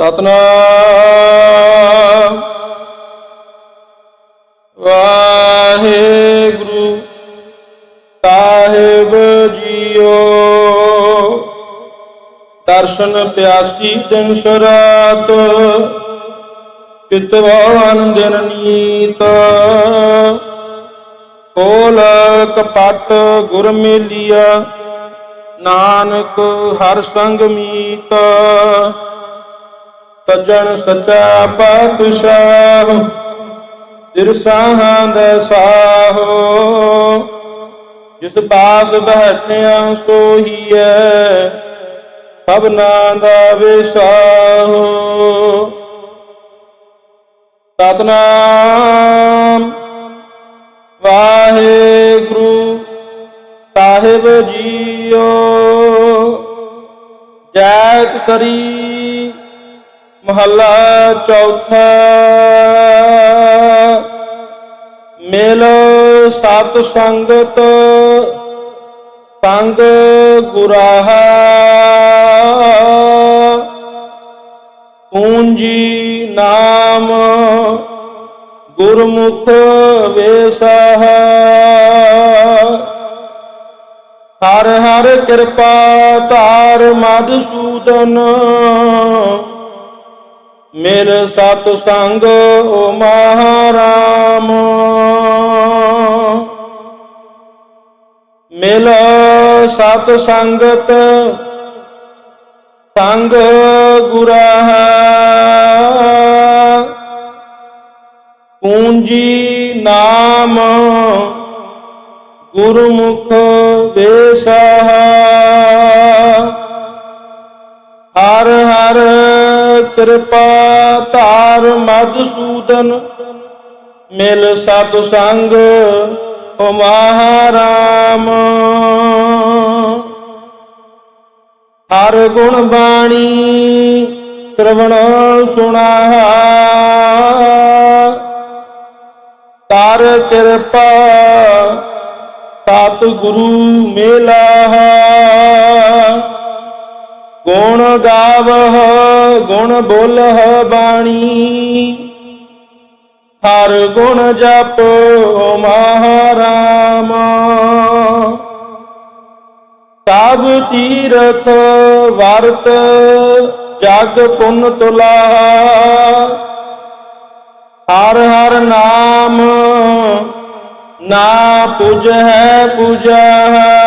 ਸਤਨਾਮ। ਵਾਹਿਗੁਰੂ, ਸਾਹਿਬ ਜੀਓ। ਦਰਸ਼ਨ ਪਿਆਸੀ ਦਿਨ ਸਰਾਤ ਚਿਤਵਾਨ ਦਿਨ ਨੀਤ ਕੋਲ ਕਪਟ ਗੁਰ ਮੇਲੀਆ, ਨਾਨਕ ਹਰ ਸੰਗ ਮੀਤ। ਤਜਣ ਸਚਾ ਪਾਤਸ਼ਾਹ ਤਿਰਸਾਹਾਂ ਦਾ ਸਾਹੋ। ਜਿਸ ਪਾਸ ਬੈਠਿਆ ਸੋਹੀਐ ਸਭਨਾ ਦਾ ਵਿਸਾਹੋ। ਸਤਨਾਮ ਵਾਹਿਗੁਰੂ ਸਾਹਿਬ ਜੀਓ, ਜੈਤ ਸਰੀ ਮਹੱਲਾ ਚੌਥਾ। ਮਿਲ ਸਤ ਸੰਗਤ ਸੰਗ ਗੁਰਾਹਾ। ਪੂੰਜੀ ਨਾਮ ਗੁਰਮੁਖ ਵੇਸਹ। ਹਰ ਹਰ ਕਿਰਪਾ ਧਾਰ ਮਧਸੂਦਨ ਮਿਲ ਸਤ ਸੰਗ ਓ ਮਹਾਰਾਮ। ਮਿਲ ਸਤ ਸੰਗਤ ਸੰਗ ਗੁਰਾਹ। ਪੂੰਜੀ ਨਾਮ ਗੁਰਮੁਖ ਵੇਸਹ। ਹਰ ਹਰ ਕਿਰਪਾ ਧਾਰ ਮਧਸੂਦਨ ਮਿਲ ਸਤ ਸੰਗ, ਓ ਮਹਾਰਾਮ। ਹਰ ਗੁਣ ਬਾਣੀ ਸ਼ਰਵਣ ਸੁਣਾ ਤਾਰ ਕਿਰਪਾ ਤਤ ਗੁਰੂ ਮੇਲਾ। ਗੁਣ ਗਾਵਹ, ਗੁਣ ਬੋਲਹ ਬਾਣੀ। ਹਰ ਗੁਣ ਜਪ ਮਹਾਰਾਮ। ਸਭ ਤੀਰਥ ਵਰਤ ਜਗ ਪੁੰਨ ਤੁਲਾ। ਹਰ ਹਰ ਨਾਮ ਨਾ ਪੁਜ ਹੈ ਪੂਜਾ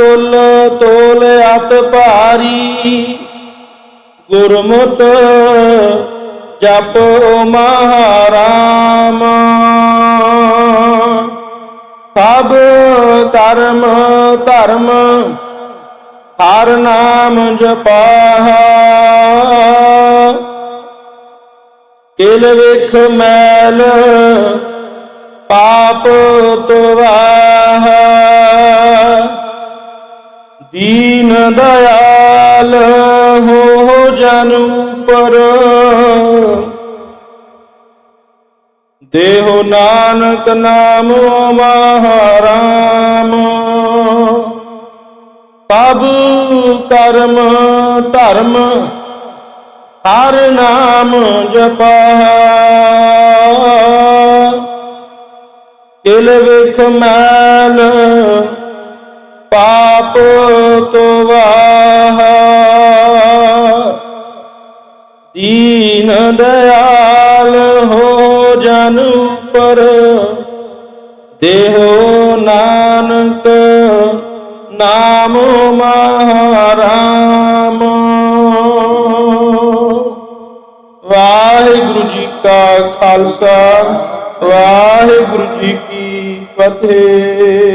ਤੁਲ ਤੋਲ ਅਤ ਭਾਰੀ, ਗੁਰਮੁਤ ਜਪ ਮਹਾਰਾਮ। ਸਭ ਕਰਮ ਧਰਮ, ਹਰ ਨਾਮ ਜਪਾਹਾ। ਕਿਲ ਵਿਖ ਮੈਲ, ਪਾਪ ਤੁਵਾਹ। ਦੀਨ ਦਇਆਲ ਹੋ ਜਨ ਉਪਰ। ਦੇਹੋ ਨਾਨਕ ਨਾਮ ਮਹਾਰਾਮ। ਸਭ ਕਰਮ ਧਰਮ, ਹਰ ਨਾਮ ਜਪਾ। ਕਿਲ ਵਿਖ ਮੈਲ ਪਾਪ ਤੁਵਾਹ। ਦੀਨ ਦਇਆਲ ਹੋ ਜਨ ਉਪਰ। ਦੇਹੋ ਨਾਨਕ ਨਾਮ ਮਹਾਰਾਮ। ਵਾਹਿਗੁਰੂ ਜੀ ਕਾ ਖਾਲਸਾ, ਵਾਹਿਗੁਰੂ ਜੀ ਕੀ ਫਤਿਹ।